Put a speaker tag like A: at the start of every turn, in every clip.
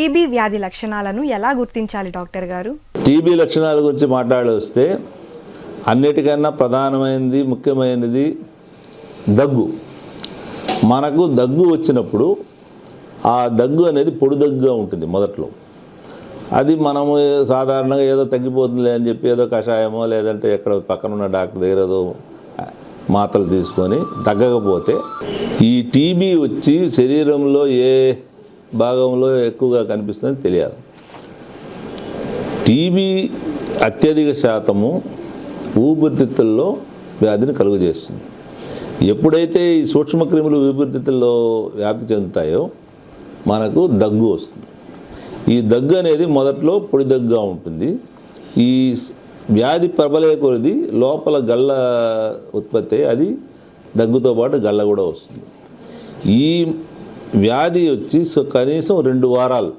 A: TB వ్యాధి లక్షణాలను ఎలా గుర్తించాలి డాక్టర్ గారు?
B: టీబీ లక్షణాల గురించి మాట్లాడొస్తే అన్నిటికన్నా ప్రధానమైనది ముఖ్యమైనది దగ్గు. మనకు దగ్గు వచ్చినప్పుడు ఆ దగ్గు అనేది పొడి దగ్గుగా ఉంటుంది మొదట్లో. అది మనము సాధారణంగా ఏదో తగ్గిపోతుందిలే అని చెప్పి ఏదో కషాయమో లేదంటే ఎక్కడ పక్కన ఉన్న డాక్టర్ దగ్గర ఏదో మాత్రలు తీసుకొని తగ్గకపోతే ఈ టీబీ వచ్చి శరీరంలో ఏ భాగంలో ఎక్కువగా కనిపిస్తుందని తెలియాలి. టీబీ అత్యధిక శాతము ఊపిరితిత్తుల్లో వ్యాధిని కలుగజేస్తుంది. ఎప్పుడైతే ఈ సూక్ష్మక్రిములు ఊపిరితిత్తుల్లో వ్యాప్తి చెందుతాయో మనకు దగ్గు వస్తుంది. ఈ దగ్గు అనేది మొదట్లో పొడి దగ్గుగా ఉంటుంది. ఈ స్- వ్యాధి ప్రబలే కొరిది లోపల గళ్ళ ఉత్పత్తి అది దగ్గుతో పాటు గళ్ళ కూడా వస్తుంది. ఈ వ్యాధి వచ్చి సో కనీసం రెండు వారాలు.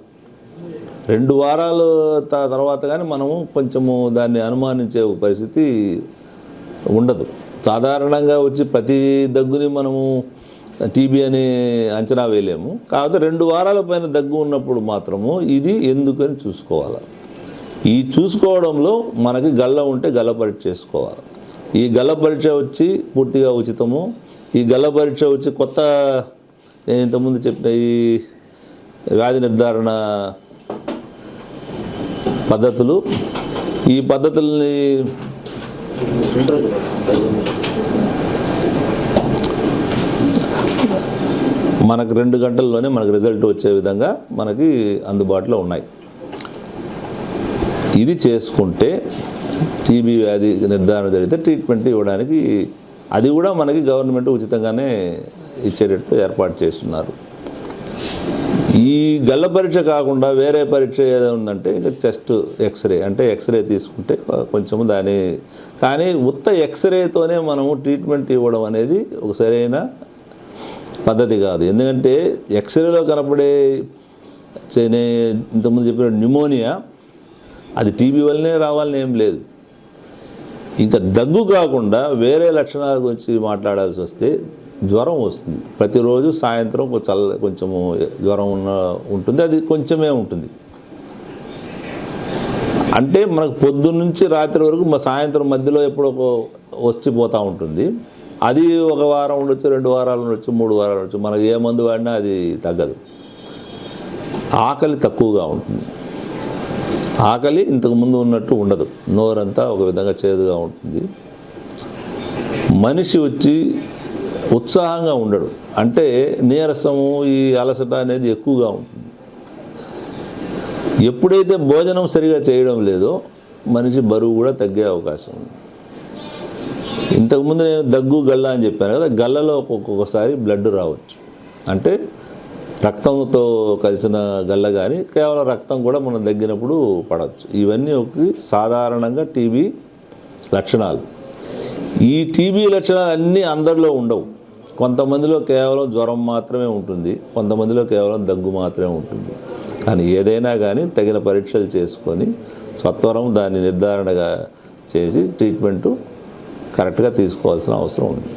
B: రెండు వారాలు త- తర్వాత కానీ మనము కొంచెము దాన్ని అనుమానించే పరిస్థితి ఉండదు. సాధారణంగా వచ్చి ప్రతి దగ్గుని మనము టీబీ అని అంచనా వేయలేము. కాకపోతే రెండు వారాల పైన దగ్గు ఉన్నప్పుడు మాత్రము ఇది ఎందుకని చూసుకోవాలి. ఈ చూసుకోవడంలో మనకి గల్ల ఉంటే గల్ల పరీక్ష చేసుకోవాలి. ఈ గల్ల పరీక్ష వచ్చి పూర్తిగా ఉచితము. ఈ గల్ల పరీక్ష వచ్చి కొత్త నేను ఇంతకుముందు చెప్పిన ఈ వ్యాధి నిర్ధారణ పద్ధతులు ఈ పద్ధతుల్ని మనకు రెండు గంటల్లోనే మనకు రిజల్ట్ వచ్చే విధంగా మనకి అందుబాటులో ఉన్నాయి. ఇది చేసుకుంటే టీబీ వ్యాధి నిర్ధారణ జరిగితే ట్రీట్మెంట్ ఇవ్వడానికి అది కూడా మనకి గవర్నమెంట్ ఉచితంగానే ఇచ్చేటట్టు ఏర్పాటు చేస్తున్నారు. ఈ గల్ల పరీక్ష కాకుండా వేరే పరీక్ష ఏదో ఉందంటే ఇంకా చెస్ట్ ఎక్స్రే అంటే ఎక్స్రే తీసుకుంటే కొంచెము దాని కానీ ఉత్త ఎక్స్రేతోనే మనము ట్రీట్మెంట్ ఇవ్వడం అనేది ఒక సరైన పద్ధతి కాదు. ఎందుకంటే ఎక్స్రేలో కనపడే చే- ఇంతకుముందు చెప్పిన న్యూమోనియా అది టీబీ వల్లనే రావాలని ఏం లేదు. ఇంకా దగ్గు కాకుండా వేరే లక్షణాల గురించి మాట్లాడాల్సి వస్తే జ్వరం వస్తుంది. ప్రతిరోజు సాయంత్రం చల్ల కొంచెము జ్వరం ఉన్న ఉంటుంది. అది కొంచెమే ఉంటుంది. అంటే మనకు పొద్దున్న నుంచి రాత్రి వరకు మా సాయంత్రం మధ్యలో ఎప్పుడో వచ్చిపోతూ ఉంటుంది. అది ఒక వారం ఉండొచ్చు రెండు వారాలు ఉండొచ్చు మూడు వారాలు ఉండొచ్చు. మనకు ఏ మందు వాడినా అది తగ్గదు. ఆకలి తక్కువగా ఉంటుంది. ఆకలి ఇంతకు ముందు ఉన్నట్టు ఉండదు. నోరంతా ఒక విధంగా చేదుగా ఉంటుంది. మనిషి వచ్చి ఉత్సాహంగా ఉండడు. అంటే నీరసము ఈ అలసట అనేది ఎక్కువగా ఉంటుంది. ఎప్పుడైతే భోజనం సరిగా చేయడం లేదో మనిషి బరువు కూడా తగ్గే అవకాశం ఉంది. ఇంతకుముందు నేను దగ్గు గల్ల అని చెప్పాను కదా గల్లలో ఒక్కొక్కసారి బ్లడ్ రావచ్చు. అంటే రక్తంతో కలిసిన గల్ల కానీ కేవలం రక్తం కూడా మనం దగ్గినప్పుడు పడవచ్చు. ఇవన్నీ ఒక సాధారణంగా టీబీ లక్షణాలు. ఈ టీబీ లక్షణాలు అన్నీ అందరిలో ఉండవు. కొంతమందిలో కేవలం జ్వరం మాత్రమే ఉంటుంది. కొంతమందిలో కేవలం దగ్గు మాత్రమే ఉంటుంది. కానీ ఏదైనా కానీ తగిన పరీక్షలు చేసుకొని సత్వరం దాన్ని నిర్ధారణగా చేసి ట్రీట్మెంటు కరెక్ట్గా తీసుకోవాల్సిన అవసరం ఉంది.